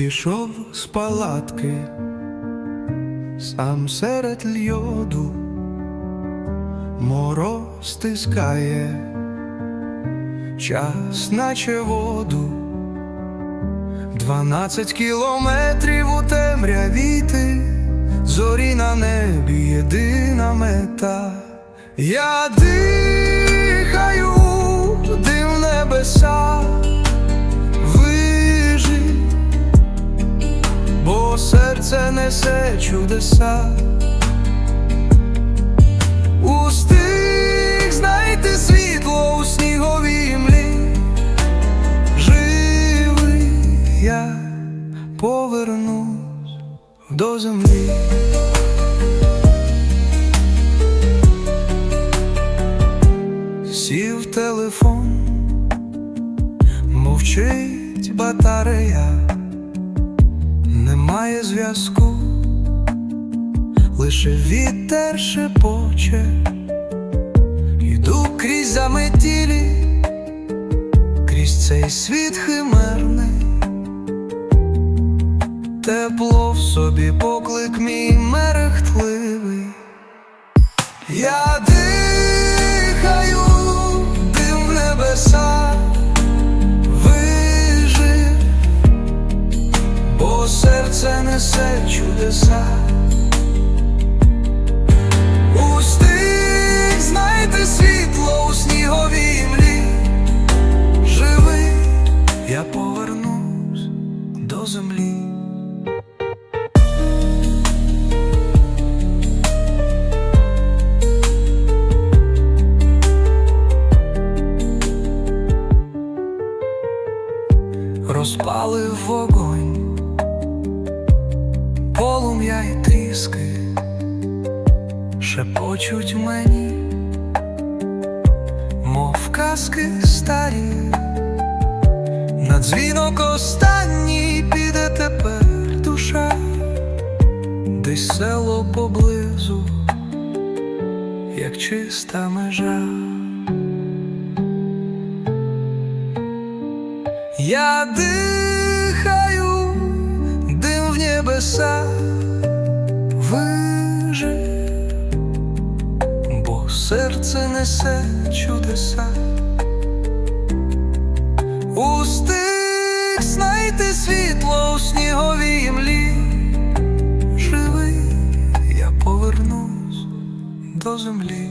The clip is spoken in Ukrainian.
пішов з палатки, сам серед льоду, мороз стискає, час наче воду, дванадцять кілометрів у темряві ти, зорі на небі, єдина мета. Я дихаю, несе чудеса. Устиг знайти світло у сніговій млі, живий я повернусь до землі. Сів телефон, мовчить батарея, немає зв'язку, лише вітер шепоче, йду крізь заметілі, крізь цей світ химерний, тепло в собі поклик мій мерехтливий. Я дихаю, дим в небеса, вижив, бо серце несе чудеса. Устиг знайти світло у сніговій млі, живий, я повернусь до землі. розпалив вогонь, полум'я й тріски, шепочуть мені, мов казки старі, на дзвінок останній піде тепер душа, десь село поблизу, як чиста межа. Я дихаю, дим в небеса вижив, серце несе чудеса, устиг знайти світло у сніговій млі, живий, я повернусь до землі.